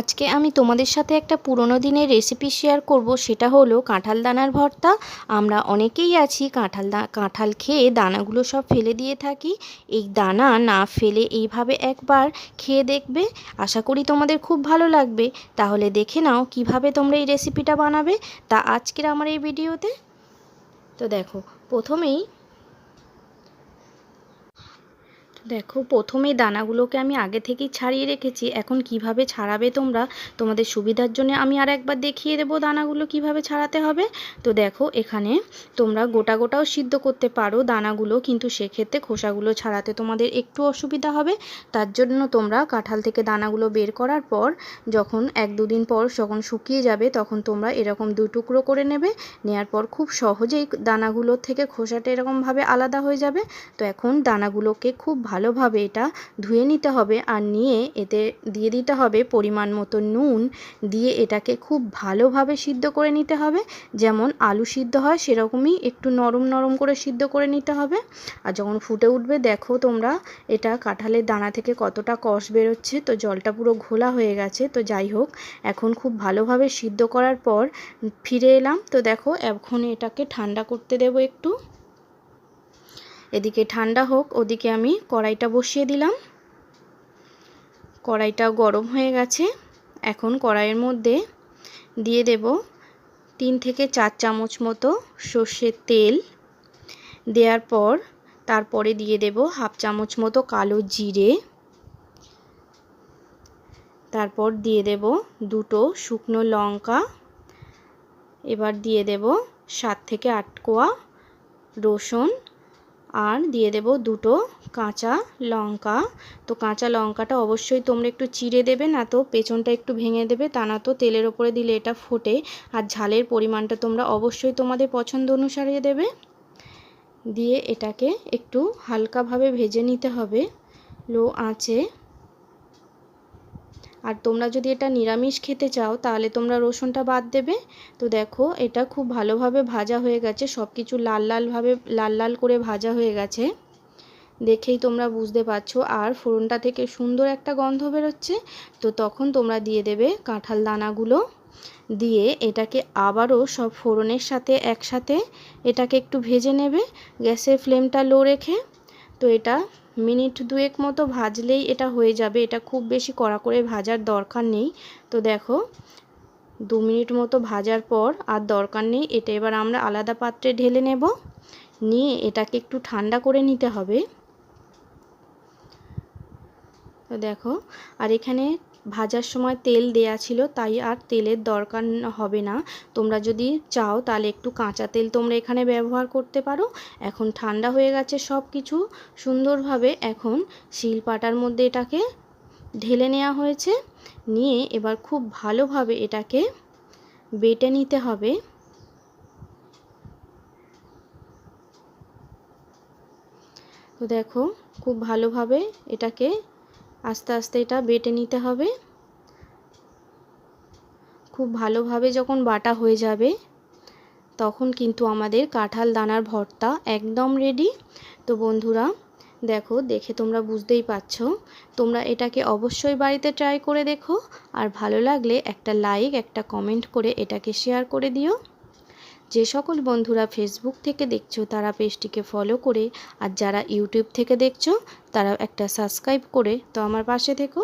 আজকে আমি তোমাদের সাথে একটা পুরনো দিনের রেসিপি শেয়ার করব, সেটা হলো কাঁঠাল দানার ভর্তা। আমরা অনেকেই আছি কাঁঠাল কাঁঠাল খেয়ে দানাগুলো সব ফেলে দিয়ে থাকি। এই দানা না ফেলে এইভাবে একবার খেয়ে দেখবে। আশা করি তোমাদের খুব ভালো লাগবে। তাহলে দেখে নাও কীভাবে তোমরা এই রেসিপিটা বানাবে। তা আজকের আমার এই ভিডিওতে। তো দেখো, প্রথমেই দেখো, প্রথমেই দানাগুলোকে আমি আগে থেকেই ছাড়িয়ে রেখেছি। এখন কীভাবে ছাড়াবে তোমরা? তোমাদের সুবিধার জন্য আমি আর একবার দেখিয়ে দেবো দানাগুলো কীভাবে ছাড়াতে হবে। তো দেখো, এখানে তোমরা গোটা গোটাও সিদ্ধ করতে পারো দানাগুলো, কিন্তু সেক্ষেত্রে খোসাগুলো ছাড়াতে তোমাদের একটু অসুবিধা হবে। তার জন্য তোমরা কাঁঠাল থেকে দানাগুলো বের করার পর, যখন এক দুদিন পর যখন শুকিয়ে যাবে, তখন তোমরা এরকম দু টুকরো করে নেবে। নেওয়ার পর খুব সহজেই দানাগুলোর থেকে খোসাটা এরকমভাবে আলাদা হয়ে যাবে। তো এখন দানাগুলোকে খুব ভালোভাবে এটা ধুয়ে নিতে হবে আর নিয়ে এতে দিয়ে দিতে হবে পরিমাণ মতো নুন। দিয়ে এটাকে খুব ভালোভাবে সিদ্ধ করে নিতে হবে। যেমন আলু সিদ্ধ হয় সেরকমই একটু নরম নরম করে সিদ্ধ করে নিতে হবে। আর যখন ফুটে উঠবে দেখো তোমরা এটা কাঁঠালের দানা থেকে কতটা কষ বেরোচ্ছে। তো জলটা পুরো ঘোলা হয়ে গেছে। তো যাই হোক, এখন খুব ভালোভাবে সিদ্ধ করার পর ফিরে এলাম। তো দেখো এখন এটাকে ঠান্ডা করতে দেবো একটু। এদিকে ঠান্ডা হোক, ওদিকে আমি কড়াইটা বসিয়ে দিলাম। কড়াইটা গরম হয়ে গেছে। এখন কড়াইয়ের মধ্যে দিয়ে দেব তিন থেকে চার চামচ মতো সর্ষের তেল। দেওয়ার পর তারপরে দিয়ে দেব হাফ চামচ মতো কালো জিরে। তারপর দিয়ে দেব দুটো শুকনো লঙ্কা। এবার দিয়ে দেব সাত থেকে আট কোয়া রসুন। আর দিয়ে দেব দুটো কাঁচা লঙ্কা। তো কাঁচা লঙ্কাটা অবশ্যই তোমরা একটু চিড়ে দেবে না তো, পেছনটা একটু ভেঙে দেবে, তা না তো তেলের ওপরে দিলে এটা ফোটে। আর ঝালের পরিমাণটা তোমরা অবশ্যই তোমাদের পছন্দ অনুসারে দেবে। দিয়ে এটাকে একটু হালকাভাবে ভেজে নিতে হবে। লো আঁচে। আর তোমরা যদি এটা নিরামিষ খেতে চাও, তাহলে তোমরা রসুনটা বাদ দেবে। তো দেখো, এটা খুব ভালোভাবে ভাজা হয়ে গেছে সব কিছু লাল লালভাবে, লাল লাল করে ভাজা হয়ে গেছে। দেখেই তোমরা বুঝতে পারছ। আর ফোড়নটা থেকে সুন্দর একটা গন্ধ বেরোচ্ছে। তো তখন তোমরা দিয়ে দেবে কাঁঠাল দানাগুলো। দিয়ে এটাকে আবারও সব ফোড়নের সাথে একসাথে এটাকে একটু ভেজে নেবে। গ্যাসের ফ্লেমটা লো রেখে তো এটা মিনিট দুয়েক মতো ভাজলেই এটা হয়ে যাবে। এটা খুব বেশি কড়া করে ভাজার দরকার নেই। তো দেখো, দু মিনিট মতো ভাজার পর আর দরকার নেই, এটা এবার আমরা আলাদা পাত্রে ঢেলে নেব। নিয়ে এটাকে একটু ঠান্ডা করে নিতে হবে। তো দেখো, আর এখানে ভাজার সময় তেল দেয়া ছিল, তাই আর তেলের দরকার হবে না। তোমরা যদি চাও তাহলে একটু কাঁচা তেল তোমরা এখানে ব্যবহার করতে পারো। এখন ঠান্ডা হয়ে গেছে সব কিছু সুন্দরভাবে এখন শিল পাটার মধ্যে এটাকে ঢেলে নেওয়া হয়েছে। নিয়ে এবার খুব ভালোভাবে এটাকে বেটে নিতে হবে। তো দেখো, খুব ভালোভাবে এটাকে আস্তে আস্তে এটা বেটে নিতে হবে। খুব ভালোভাবে যখন বাটা হয়ে যাবে, তখন কিন্তু আমাদের কাঁঠাল দানার ভর্তা একদম রেডি তো বন্ধুরা, দেখো, দেখে তোমরা বুঝতেই পারছ। তোমরা এটাকে অবশ্যই বাড়িতে ট্রাই করে দেখো। আর ভালো লাগলে একটা লাইক একটা কমেন্ট করে এটাকে শেয়ার করে দিও। যে সকল বন্ধুরা ফেসবুক থেকে দেখছ, তারা পেজটিকে ফলো করে, আর যারা ইউটিউব থেকে দেখছ তারা একটা সাবস্ক্রাইব করে। তো আমার পাশে থেকো।